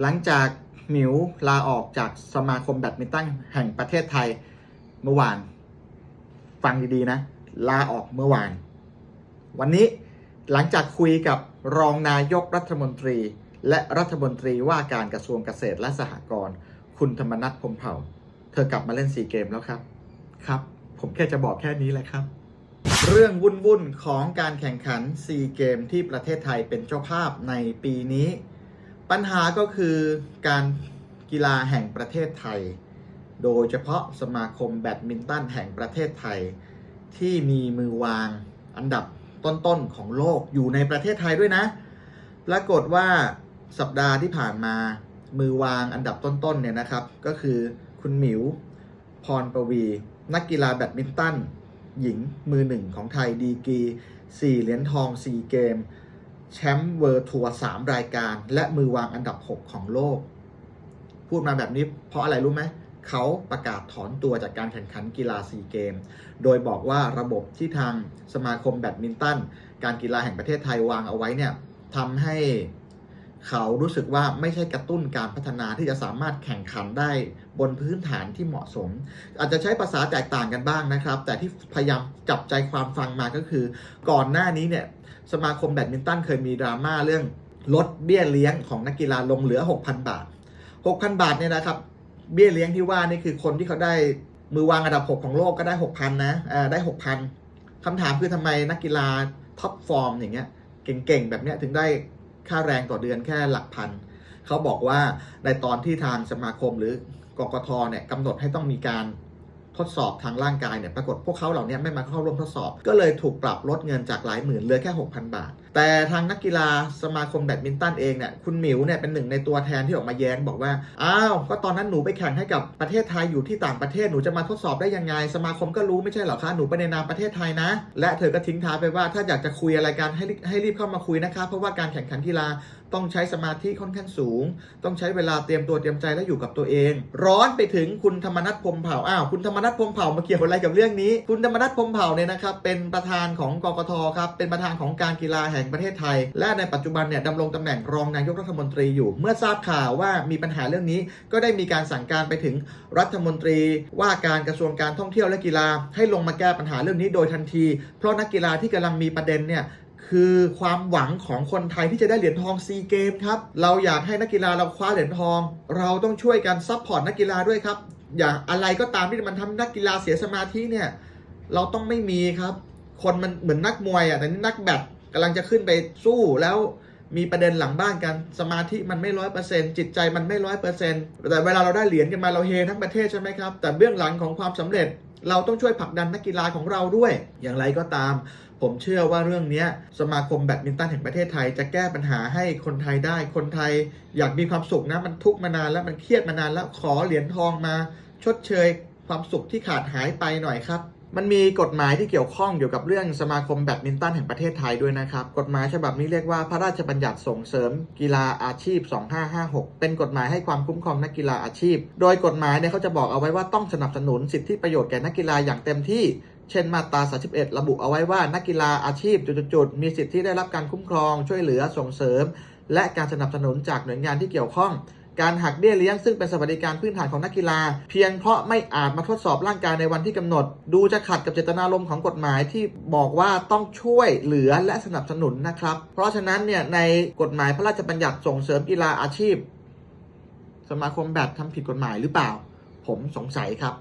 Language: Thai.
หลังจากหมิวลาออกจากสมาคมแบดมินตันแห่งประเทศไทยเมื่อวาน ฟังดีๆนะ ลาออกเมื่อวาน วันนี้หลังจากคุยกับรองนายกรัฐมนตรี และรัฐมนตรีว่าการกระทรวงเกษตรและสหกรณ์คุณธรรมนัฐพมเผ่า เธอกลับมาเล่นซีเกมแล้วครับ ครับ ผมแค่จะบอกแค่นี้แหละครับ เรื่องวุ่นๆของการแข่งขันซีเกมที่ประเทศไทยเป็นเจ้าภาพในปีนี้ ปัญหาก็คือการกีฬาแห่งประเทศไทย โดยเฉพาะสมาคมแบดมินตันแห่งประเทศไทย ที่มีมือวางอันดับต้นๆของโลกอยู่ในประเทศไทยด้วยนะ ปรากฏว่าสัปดาห์ที่ผ่านมามือวางอันดับต้นๆเนี่ยนะครับ ก็คือคุณหมิว พรประวี นักกีฬาแบดมินตันหญิงมือหนึ่งของไทยดีกี4เหรียญทอง 4 เกม แชมป์เวิร์ทัวร์สามรายการ และมือวางอันดับ 6 ของโลก พูดมาแบบนี้เพราะอะไรรู้ไหมเขาประกาศถอนตัวจากการแข่งขันกีฬาซีเกม โดยบอกว่าระบบที่ทางสมาคมแบดมินตัน การกีฬาแห่งประเทศไทยวางเอาไว้เนี่ยทำให้ เขารู้สึกว่าไม่ใช่กระตุ้นการพัฒนาที่จะสามารถแข่งขันได้บนพื้นฐานที่เหมาะสม อาจจะใช้ภาษาแตกต่างกันบ้างนะครับ แต่ที่พยายามจับใจความฟังมาก็คือ ก่อนหน้านี้เนี่ยสมาคมแบดมินตันเคยมีดราม่าเรื่องลดเบี้ยเลี้ยงของนักกีฬาลงเหลือ 6,000 บาท 6,000 บาทเนี่ยนะครับ เบี้ยเลี้ยงที่ว่านี่คือคนที่เขาได้มือวางอันดับ 6 ของโลกก็ได้ 6,000 นะเออได้ 6,000คำถามคือทำไมนักกีฬาท็อปฟอร์มอย่างเงี้ยเก่งๆ แบบเนี้ยถึงได้ ค่าแรงต่อเดือนแค่หลักพันเขาบอกว่าในตอนที่ทางสมาคมหรือกกทเนี่ยกำหนดให้ต้องมีการทดสอบทางร่างกายเนี่ยปรากฏพวกเขาเหล่านี้ไม่มาเข้าร่วมทดสอบ ก็เลยถูกปรับลดเงินจากหลายหมื่นเหลือแค่ 6,000 บาทแต่ทางนักกีฬาสมาคมแบดมินตันเองเนี่ยคุณหมิวเนี่ยเป็นหนึ่งในตัวแทนที่ออกมาแย้งบอกว่าอ้าวก็ตอนนั้นหนูไปแข่งให้กับประเทศไทยอยู่ที่ต่างประเทศหนูจะมาทดสอบได้ยังไง สมาคมก็รู้ไม่ใช่เหรอคะหนูไปในนามประเทศไทยนะ และเธอก็ทิ้งท้ายไปว่าถ้าอยากจะคุยอะไรกันให้ให้รีบเข้ามาคุยนะคะเพราะว่าการแข่งขันกีฬาต้องใช้สมาธิค่อนข้างสูง ต้องใช้เวลาเตรียมตัวเตรียมใจและอยู่กับตัวเอง ร้อนไปถึงคุณธรรมนัฐพรมเผ่าอ้าวคุณธรรมนัฐพรมเผ่ามาเกี่ยวอะไรกับเรื่องนี้ คุณธรรมนัฐพรมเผ่าเนี่ยนะครับเป็นประธานของกกทครับเป็นประธานของการกีฬาแห่งประเทศไทย และในปัจจุบันเนี่ยดำรงตำแหน่งรองนายกรัฐมนตรีอยู่ เมื่อทราบข่าวว่ามีปัญหาเรื่องนี้ ก็ได้มีการสั่งการไปถึงรัฐมนตรี ว่าการกระทรวงการท่องเที่ยวและกีฬา ให้ลงมาแก้ปัญหาเรื่องนี้โดยทันที เพราะนักกีฬาที่กำลังมีประเด็นเนี่ยคือความหวังของคนไทยที่จะได้เหรียญทองซีเกมครับ เราอยากให้นักกีฬาเราคว้าเหรียญทอง เราต้องช่วยกันซัพพอร์ตนักกีฬาด้วยครับ อย่าอะไรก็ตามที่มันทำนักกีฬาเสียสมาธิเนี่ย เราต้องไม่มีครับ คนมันเหมือนนักมวยอะแต่นี่นักแบด กำลังจะขึ้นไปสู้แล้วมีประเด็นหลังบ้านกันสมาธิมันไม่ร้อยเปอร์เซ็นต์จิตใจมันไม่ร้อยเปอร์เซ็นต์แต่เวลาเราได้เหรียญกันมาเราเฮทั้งประเทศใช่ไหมครับ แต่เบื้องหลังของความสำเร็จ เราต้องช่วยผลักดันนักกีฬาของเราด้วย อย่างไรก็ตาม ผมเชื่อว่าเรื่องนี้สมาคมแบดมินตันแห่งประเทศไทย จะแก้ปัญหาให้คนไทยได้ คนไทยอยากมีความสุขนะมันทุกข์มานานแล้วมันเครียดมานานแล้วขอเหรียญทองมา ชดเชย ความสุขที่ขาดหายไปหน่อยครับ มันมีกฎหมายที่เกี่ยวข้องเกี่ยวกับเรื่องสมาคมแบดมินตันแห่งประเทศไทยด้วยนะครับ กฎหมายฉบับนี้เรียกว่าพระราชบัญญัติส่งเสริมกีฬาอาชีพ 2556 เป็นกฎหมายให้ความคุ้มครองนักกีฬาอาชีพ โดยกฎหมายเนี่ยเขาจะบอกเอาไว้ว่าต้องสนับสนุนสิทธิประโยชน์แก่นักกีฬาอย่างเต็มที่ เช่นมาตรา 31 ระบุเอาไว้ว่านักกีฬาอาชีพจุดๆมีสิทธิได้รับการคุ้มครองช่วยเหลือส่งเสริม และการสนับสนุนจากหน่วยงานที่เกี่ยวข้องการหักเบี้ยเลี้ยงซึ่งเป็นสวัสดิการพื้นฐานของนักกีฬา เพียงเพราะไม่อาจมาทดสอบร่างกายในวันที่กำหนด ดูจะขัดกับเจตนารมณ์ของกฎหมายที่บอกว่าต้องช่วยเหลือและสนับสนุนนะครับ เพราะฉะนั้นเนี่ยในกฎหมายพระราชบัญญัติส่งเสริมกีฬาอาชีพ สมาคมแบดทำผิดกฎหมายหรือเปล่า ผมสงสัยครับ